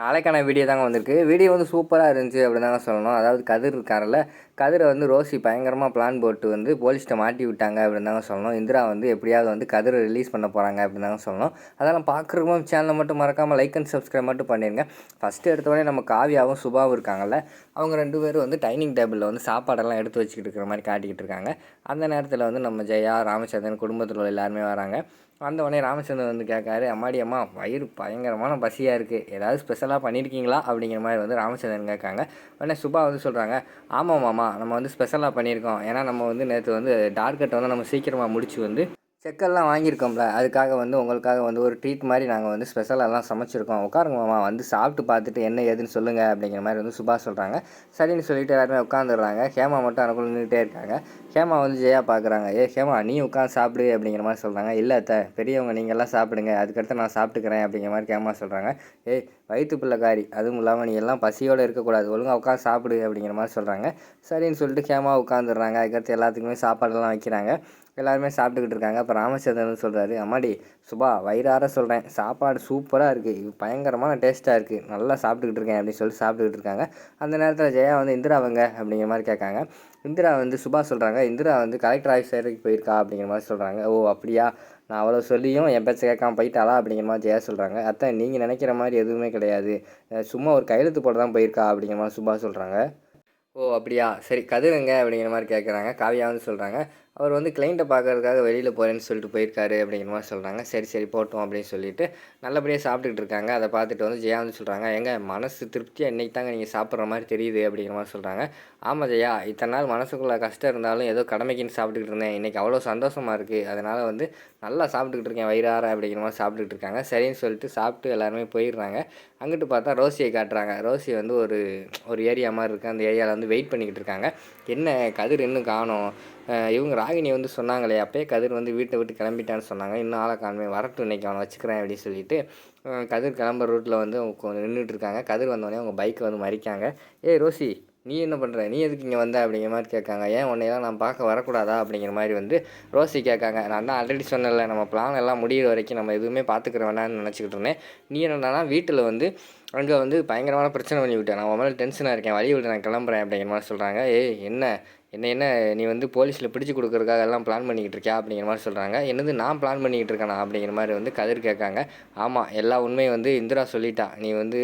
நாளைக்கான வீடியோ தாங்க வந்திருக்கு. வீடியோ வந்து சூப்பராக இருந்துச்சு அப்படின்னு தாங்க சொல்லணும். அதாவது கதிர் இருக்காரில்ல கதிரை வந்து ரோசி பயங்கரமாக பிளான் போட்டு வந்து போலீஸ்கிட்ட மாட்டி விட்டாங்க அப்படின்னு தாங்க சொல்லணும். இந்திரா வந்து எப்படியாவது வந்து கதிரை ரிலீஸ் பண்ண போகிறாங்க அப்படின்னு தாங்க சொல்லணும். அதெல்லாம் பார்க்குறவங்க சேனலை மட்டும் மறக்காமல் லைக் அண்ட் சப்ஸ்கிரைப் மட்டும் பண்ணிடுங்க ஃபஸ்ட்டு எடுத்தோடனே நம்ம காவியாவும் சுபாவும் இருக்காங்கல்ல அவங்க ரெண்டு பேரும் வந்து டைனிங் டேபிளில் வந்து சாப்பாடெல்லாம் எடுத்து வச்சுக்கிட்டு இருக்கிற மாதிரி காட்டிக்கிட்டு இருக்காங்க. அந்த நேரத்தில் வந்து நம்ம ஜெயா ராமச்சந்திரன் குடும்பத்தில் உள்ள எல்லாருமே வராங்க. வந்தவொடனே உடனே ராமச்சந்திரன் வந்து கேட்காரு அம்மாடி அம்மா வயிறு பயங்கரமான பசியாக இருக்குது ஏதாவது ஸ்பெஷலாக பண்ணியிருக்கீங்களா அப்படிங்கிற மாதிரி வந்து ராமச்சந்திரன் கேட்காங்க. உடனே சுபா வந்து சொல்கிறாங்க ஆமாம் மாமா நம்ம வந்து ஸ்பெஷலாக பண்ணியிருக்கோம். ஏன்னா நம்ம வந்து நேற்று வந்து டார்கெட்டை வந்து நம்ம சீக்கிரமாக முடிச்சு வந்து செக்கெல்லாம் வாங்கியிருக்கோம்ல அதுக்காக வந்து உங்களுக்காக வந்து ஒரு ட்ரீட் மாதிரி நாங்கள் வந்து ஸ்பெஷலெல்லாம் சமைச்சிருக்கோம். உட்காருங்க மாமா வந்து சாப்பிட்டு பார்த்துட்டு என்ன ஏதுன்னு சொல்லுங்கள் அப்படிங்கிற மாதிரி வந்து சுபாஷ் சொல்கிறாங்க சரின்னு சொல்லிட்டு எல்லாருமே உட்காந்துடுறாங்க ஹேமா மட்டும் அனுக்குள்ள நின்றுட்டே இருக்காங்க. ஹேமா வந்து ஜெயா பார்க்குறாங்க ஏ ஹேமா நீ உட்காந்து சாப்பிடு அப்படிங்கிற மாதிரி சொல்கிறாங்க இல்லை அத்தை பெரியவங்க நீங்கள்லாம் சாப்பிடுங்க. அதுக்கடுத்து நான் சாப்பிட்டுக்கிறேன் அப்படிங்கிற மாதிரி ஹேமா சொல்கிறாங்க ஏய் வயிற்று பிள்ளைக்காரி அதுவும் இல்லாமல் நீ எல்லாம் பசியோடு இருக்கக்கூடாது. ஒழுங்காக உட்காந்து சாப்பிடு அப்படிங்கிற மாதிரி சொல்கிறாங்க சரின்னு சொல்லிட்டு ஹேமா உட்காந்துடுறாங்க அதுக்கடுத்து எல்லாத்துக்குமே சாப்பாடெல்லாம் வைக்கிறாங்க. எல்லாருமே சாப்பிட்டுக்கிட்டு இருக்காங்க. அப்போ ராமச்சந்திரன் சொல்கிறாரு அம்மாடி சுபா வயிறார சொல்கிறேன் சாப்பாடு சூப்பராக இருக்குது பயங்கரமான டேஸ்ட்டாக இருக்குது நல்லா சாப்பிட்டுக்கிட்டு இருக்கேன் அப்படின்னு சொல்லி சாப்பிட்டுக்கிட்டு இருக்காங்க. அந்த நேரத்தில் ஜெயா வந்து இந்திராவங்க அப்படிங்கிற மாதிரி கேட்காங்க. இந்திரா வந்து சுபா சொல்கிறாங்க இந்திரா வந்து கலெக்டர் ஆஃபீஸ் போயிருக்கா அப்படிங்கிற மாதிரி சொல்கிறாங்க ஓ அப்படியா? நான் அவ்வளோ சொல்லியும் என் பேச்சை கேட்காம போயிட்டாளா அப்படிங்கிற மாதிரி ஜெயா சொல்கிறாங்க அத்தை நீங்கள் நினைக்கிற மாதிரி எதுவுமே கிடையாது. சும்மா ஒரு கையெழுத்து போட தான் போயிருக்கா அப்படிங்கிற மாதிரி சுபா சொல்கிறாங்க ஓ அப்படியா? சரி கதிருங்க அப்படிங்கிற மாதிரி கேட்குறாங்க. காவியா வந்து சொல்கிறாங்க அவர் வந்து கிளைண்ட்டை பார்க்கறதுக்காக வெளியில் போகிறேன்னு சொல்லிட்டு போயிருக்காரு அப்படிங்கிற மாதிரி சொல்கிறாங்க சரி சரி போட்டோம் அப்படின்னு சொல்லிட்டு நல்லபடியாக சாப்பிட்டுக்கிட்டு இருக்காங்க. அதை பார்த்துட்டு வந்து ஜெயா வந்து சொல்கிறாங்க எங்கள் மனசு திருப்தியாக இன்றைக்கி தாங்க நீங்கள் சாப்பிட்ற மாதிரி தெரியுது அப்படிங்கிற மாதிரி சொல்கிறாங்க ஆமாம் ஜெயா இத்தனை நாள் மனசுக்குள்ளே கஷ்டம் இருந்தாலும் ஏதோ கடமைக்குன்னு சாப்பிட்டுக்கிட்டு இருந்தேன். இன்றைக்கி அவ்வளோ சந்தோஷமாக இருக்குது அதனால் வந்து நல்லா சாப்பிட்டுக்கிட்டு இருக்கேன் வயிறார அப்படிங்கிற மாதிரி சாப்பிட்டுக்கிட்டு இருக்காங்க. சரின்னு சொல்லிட்டு சாப்பிட்டு எல்லாருமே போயிடுறாங்க. அங்கிட்டு பார்த்தா ரோசியை காட்டுறாங்க. ரோசி வந்து ஒரு ஒரு ஏரியா மாதிரி இருக்குது அந்த ஏரியாவில் வந்து வெயிட் பண்ணிக்கிட்டு இருக்காங்க. என்ன கதிர் இன்னும் காணோம்? இவங்க ராகினி வந்து சொன்னாங்களே அப்பயே கதிர் வந்து வீட்டை விட்டு கிளம்பிட்டான்னு சொன்னாங்க. இன்னும் ஆளை காணுமே வரட்டும் இன்னைக்கு அவனை வச்சுக்கிறேன் அப்படின்னு சொல்லிட்டு கதிர் கிளம்புற ரூட்டில் வந்து அவங்க நின்றுட்டு இருக்காங்க. கதிர் வந்தோடனே அவங்க பைக்கை வந்து மறிக்காங்க. ஏய் ரோசி நீ என்ன பண்ணுற நீ எதுக்கு இங்கே வந்த? அப்படிங்கிற மாதிரி கேட்காங்க. ஏன் உன்னையெல்லாம் நான் பார்க்க வரக்கூடாதா? அப்படிங்கிற மாதிரி வந்து ரோசி கேட்காங்க. நான் தான் ஆல்ரெடி சொன்னேன்ல நம்ம பிளான் எல்லாம் முடியிற வரைக்கும் நம்ம எதுவுமே பார்த்துக்கிற வேண்டாம்னு நினச்சிக்கிட்டு இருந்தேன். நீ என்னன்னா வீட்டில் வந்து அங்கே வந்து பயங்கரமான பிரச்சனை பண்ணி விட்டேன் நான் உன் மேலே டென்ஷனாக இருக்கேன். வழி விட்டு நான் கிளம்புறேன் அப்படிங்கிற மாதிரி சொல்கிறாங்க ஏய் என்ன? என்ன என்ன நீ வந்து போலீஸில் பிடிச்சி கொடுக்குறதுக்காக எல்லாம் பிளான் பண்ணிக்கிட்டு இருக்கியா அப்படிங்கிற மாதிரி சொல்கிறாங்க என்னது நான் பிளான் பண்ணிக்கிட்டு இருக்கேனா அப்படிங்கிற மாதிரி வந்து கதிர் கேட்காங்க. ஆமாம் எல்லா உண்மையும் வந்து இந்திரா சொல்லிட்டா. நீ வந்து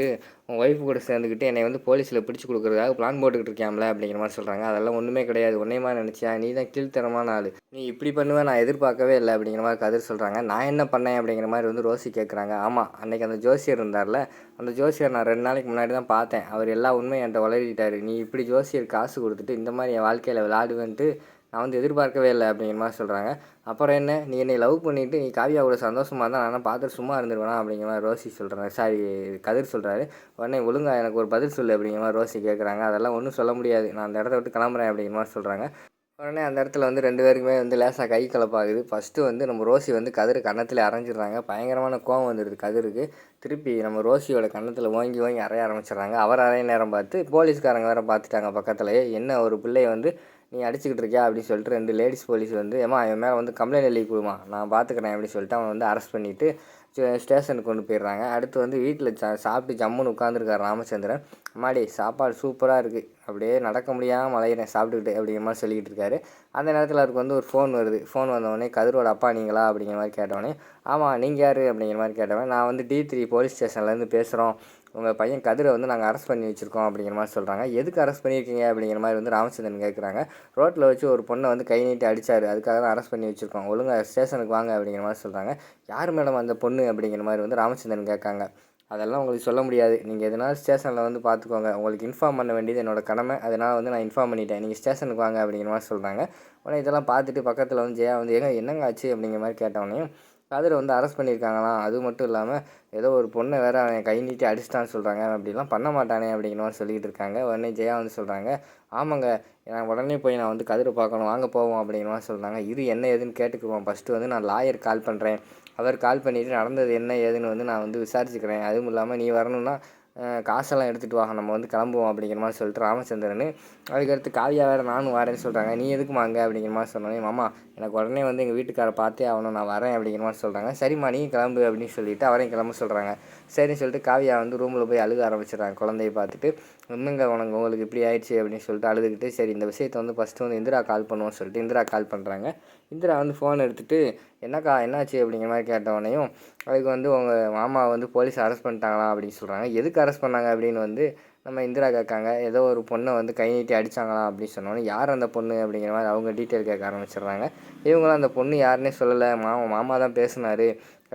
உன் ஒய்ஃப் கூட சேர்ந்துக்கிட்டு என்னை வந்து போலீஸில் பிடிச்சி கொடுக்குறதுக்காக பிளான் போட்டுக்கிட்டு இருக்கியாம்ல அப்படிங்கிற மாதிரி சொல்கிறாங்க அதெல்லாம் ஒன்றுமே கிடையாது. ஒன்றே நினச்சியா? நீ தான் கீழ்த்தரமான ஆள். நீ இப்படி பண்ணுவேன் நான் எதிர்பார்க்கவே இல்லை அப்படிங்கிற மாதிரி கதிர் சொல்கிறாங்க நான் என்ன பண்ணேன் அப்படிங்கிற மாதிரி வந்து ரோசி கேட்குறாங்க. ஆமாம் அன்னைக்கு அந்த ஜோசியர் இருந்தார்ல அந்த ஜோசியர் நான் ரெண்டு நாளைக்கு முன்னாடி தான் பார்த்தேன். அவர் எல்லா உண்மையும் என்கிட்ட வளரிட்டார். நீ இப்படி ஜோசியர் காசு கொடுத்துட்டு இந்த மாதிரி என் வாழ்க்கையில் விளையாடுவேன்ட்டு நான் வந்து எதிர்பார்க்கவே இல்லை அப்படிங்கிற மாதிரி சொல்கிறாங்க அப்புறம் என்ன? நீ என்னை லவ் பண்ணிவிட்டு நீ காவியாவோட சந்தோஷமாக தான் நான் பார்த்துட்டு சும்மா இருந்துருவேனா அப்படிங்கிற மாதிரி ரோசி சொல்கிறாங்க சாரி கதிர் சொல்கிறாரு உடனே ஒழுங்கா எனக்கு ஒரு பதில் சொல்லு அப்படிங்கிற மாதிரி ரோசி கேட்குறாங்க அதெல்லாம் ஒன்றும் சொல்ல முடியாது. நான் அந்த இடத்த விட்டு கிளம்புறேன் அப்படிங்கிற மாதிரி சொல்கிறாங்க உடனே அந்த இடத்துல வந்து ரெண்டு பேருக்குமே வந்து லேசாக கை கலப்பாகுது. ஃபஸ்ட்டு வந்து நம்ம ரோசி வந்து கதிர் கன்னத்தில் அரைஞ்சிடுறாங்க. பயங்கரமான கோவம் வந்துடுது கதிருக்கு. திருப்பி நம்ம ரோசியோட கன்னத்தில் ஓங்கி ஓங்கி அறைய ஆரம்பிச்சிடுறாங்க. அவர் அரைய நேரம் பார்த்து போலீஸ்காரங்க வேறு பார்த்துட்டாங்க பக்கத்துலேயே. என்ன ஒரு பிள்ளைய வந்து நீ அடிச்சுக்கிட்டு இருக்கியா அப்படின்னு சொல்லிட்டு ரெண்டு லேடிஸ் போலீஸ் வந்து ஏமா என் மேலே வந்து கம்ப்ளைண்ட் எழுதி கொடுமா நான் பார்த்துக்கிறேன் அப்படின்னு சொல்லிட்டு அவன் வந்து அரெஸ்ட் பண்ணிவிட்டு ஸ்டேஷனுக்கு கொண்டு போயிடுறாங்க. அடுத்து வந்து வீட்டில் சா சாப்பிட்டு ஜம்முன்னு உட்காந்துருக்கார் ராமச்சந்திரன். அம்மாடி சாப்பாடு சூப்பராக இருக்குது அப்படியே நடக்க முடியாமல் அலையிறேன் சாப்பிட்டுக்கிட்டு அப்படிங்கிற மாதிரி சொல்லிக்கிட்டு இருக்காரு. அந்த நேரத்தில் அவருக்கு வந்து ஒரு ஃபோன் வருது. ஃபோன் வந்தவொடனே கதிரோட அப்பா நீங்களா? அப்படிங்கிற மாதிரி கேட்டவொடனே ஆமாம் நீங்கள் யார்? அப்படிங்கிற மாதிரி கேட்டவன் நான் வந்து டி த்ரீ போலீஸ் ஸ்டேஷன்லேருந்து பேசுகிறோம் உங்கள் பையன் கதிரை வந்து நாங்கள் அரெஸ்ட் பண்ணி வச்சுருக்கோம் அப்படிங்கிற மாதிரி சொல்கிறாங்க எதுக்கு அரெஸ்ட் பண்ணியிருக்கீங்க அப்படிங்கிற மாதிரி வந்து ராமச்சந்திரன் கேட்குறாங்க ரோட்டில் வச்சு ஒரு பொண்ணை வந்து கை நீட்டி அடித்தார் அதுக்காக தான் அரெஸ்ட் பண்ணி வச்சுருக்கோம். ஒழுங்காக ஸ்டேஷனுக்கு வாங்க அப்படிங்கிற மாதிரி சொல்கிறாங்க யார் மேடம் அந்த பொண்ணு அப்படிங்கிற மாதிரி வந்து ராமச்சந்திரன் கேட்காங்க. அதெல்லாம் உங்களுக்கு சொல்ல முடியாது. நீங்கள் எதனால் ஸ்டேஷனில் வந்து பார்த்துக்கோங்க உங்களுக்கு இன்ஃபார்ம் பண்ண வேண்டியது என்னோட கடமை. அதனால் வந்து நான் இன்ஃபார்ம் பண்ணிட்டேன். நீங்கள் ஸ்டேஷனுக்கு வாங்க அப்படிங்கிற மாதிரி சொல்கிறாங்க உடனே இதெல்லாம் பார்த்துட்டு பக்கத்தில் வந்து ஜெயா வந்து ஏங்க என்னங்க ஆச்சு? அப்படிங்கிற மாதிரி கேட்டவனையும் கதிரை வந்து அரெஸ்ட் பண்ணியிருக்காங்களாம் அது மட்டும் இல்லாமல் ஏதோ ஒரு பொண்ணை வேறு அவன் கை நீட்டி அடிச்சிட்டான்னு சொல்கிறாங்க அப்படிலாம் பண்ண மாட்டானே அப்படிங்கிற மாதிரி இருக்காங்க. உடனே ஜெயா வந்து சொல்கிறாங்க ஆமாங்க நான் உடனே போய் நான் வந்து கதிரை பார்க்கணும். வாங்க போவோம். அப்படிங்கிற மாதிரி சொல்கிறாங்க இது என்ன ஏதுன்னு கேட்டுக்குவோம். ஃபஸ்ட்டு வந்து நான் லாயர் கால் பண்ணுறேன் அவர் கால் பண்ணிவிட்டு நடந்தது என்ன ஏதுன்னு வந்து நான் வந்து விசாரிச்சுக்கிறேன். அதுவும் இல்லாமல் நீ வரணும்னா காசெல்லாம் எடுத்துகிட்டு வாங்க நம்ம வந்து கிளம்புவோம் அப்படிங்கிற மாதிரி சொல்லிட்டு ராமச்சந்திரன் அதுக்கடுத்து காவியா வேறு நானும் வரேன்னு சொல்கிறாங்க நீ எதுக்கு வாங்க அப்படிங்கிற மாதிரி சொன்னோன்னே மாமா எனக்கு உடனே வந்து எங்கள் வீட்டுக்காரை பார்த்தே ஆகணும் நான் வரேன் அப்படிங்கிற மாதிரி சொல்கிறாங்க சரிம்மா நீ கிளம்பு அப்படின்னு சொல்லிட்டு அவரையும் கிளம்ப சொல்கிறாங்க சரின்னு சொல்லிட்டு காவியா வந்து ரூமில் போய் அழுக ஆரம்பிச்சிடுறாங்க. குழந்தைய பார்த்துட்டு இன்னுங்க உனக்கு உங்களுக்கு இப்படி ஆயிடுச்சு அப்படின்னு சொல்லிட்டு அழுதுகிட்டு சரி இந்த விஷயத்தை வந்து ஃபஸ்ட்டு வந்து இந்திரா கால் பண்ணுவோம்னு சொல்லிட்டு இந்திரா கால் பண்ணுறாங்க இந்திரா வந்து ஃபோன் எடுத்துகிட்டு என்னக்கா என்னாச்சு? அப்படிங்கிற மாதிரி கேட்டவனையும் அதுக்கு வந்து உங்கள் மாமா வந்து போலீஸ் அரெஸ்ட் பண்ணிட்டாங்களா? அப்படின்னு சொல்கிறாங்க எதுக்கு அரெஸ்ட் பண்ணாங்க? அப்படின்னு வந்து நம்ம இந்திரா கேட்காங்க. ஏதோ ஒரு பொண்ணை வந்து கை நீட்டி அடித்தாங்களா அப்படின்னு சொன்னோன்னே யார் அந்த பொண்ணு? அப்படிங்கிற மாதிரி அவங்க டீட்டெயில் கேட்க ஆரம்பிச்சிடுறாங்க. இவங்களும் அந்த பொண்ணு யாருன்னே சொல்லலை. மாமா மாமா தான் பேசினார்.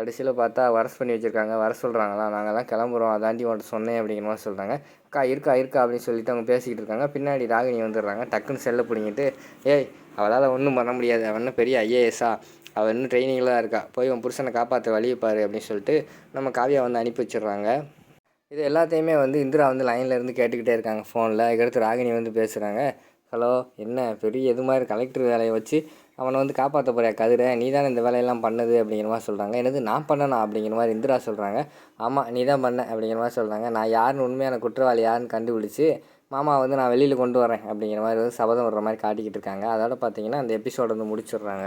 கடைசியில் பார்த்தா வரஸ் பண்ணி வச்சுருக்காங்க வர சொல்கிறாங்களா நாங்கள் தான் கிளம்புறோம் அதாண்டி உன்ட்ட சொன்னேன் அப்படிங்கிற மாதிரி சொல்கிறாங்க அக்கா இருக்கா இருக்கா அப்படின்னு சொல்லிட்டு அவங்க பேசிக்கிட்டு இருக்காங்க. பின்னாடி ராகினி வந்துடுறாங்க டக்குன்னு செல்லை பிடிங்கிட்டு ஏய் அவளால் ஒன்றும் பண்ண முடியாது. அவன் பெரிய ஐஏஎஸ்ஸா அவள் இன்னும் ட்ரைனிங்கில் தான் இருக்கா? போய் உன் புருஷனை காப்பாற்ற வழியை அப்படின்னு சொல்லிட்டு நம்ம காவியா வந்து அனுப்பி வச்சிடுறாங்க. இது எல்லாத்தையுமே வந்து இந்திரா வந்து லைனில் இருந்து கேட்டுக்கிட்டே இருக்காங்க ஃபோனில் இதுக்கடுத்து ராகினி வந்து பேசுகிறாங்க ஹலோ என்ன பெரிய இது மாதிரி கலெக்டர் வேலையை வச்சு அவனை வந்து காப்பாற்ற போகிற கதிரை நீ தானே இந்த வேலையெல்லாம் பண்ணது அப்படிங்கிற மாதிரி சொல்கிறாங்க என்னது நான் பண்ணனா அப்படிங்கிற மாதிரி இந்திரா சொல்கிறாங்க ஆமாம் நீ தான் பண்ண அப்படிங்கிற மாதிரி சொல்கிறாங்க நான் யாருன்னு உண்மையான குற்றவாளி யாருன்னு கண்டுபிடிச்சி மாமா வந்து நான் வெளியில் கொண்டு வரேன் அப்படிங்கிற மாதிரி வந்து சபதம் விடுற மாதிரி காட்டிக்கிட்டு இருக்காங்க. அதோட பார்த்தீங்கன்னா அந்த எபிசோட வந்து முடிச்சிடுறாங்க.